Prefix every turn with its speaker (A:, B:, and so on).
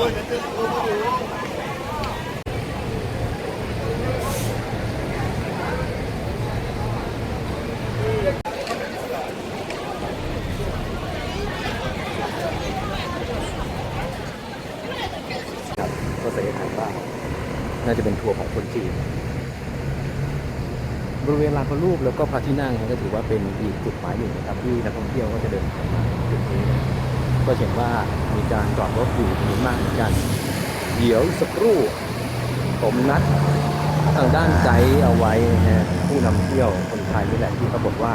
A: ก็สัญญาณบ้าน่าจะเป็นทัวร์ของคนจีน บริเวณลานพระรูปแล้วก็พระที่นั่งก็ถือว่าเป็นอีกจุดหมายหนึ่งนะครับ ที่นักท่องเที่ยวก็จะเดินทางมา ก็เห็นว่ามีการจอดรถอยู่จำนวนมากเหมือนกัน เดี๋ยวสักครู่ผมนัดทางด้านไกด์เอาไว้นะผู้นำเที่ยวคนไทยนี่แหละที่เขาบอกว่า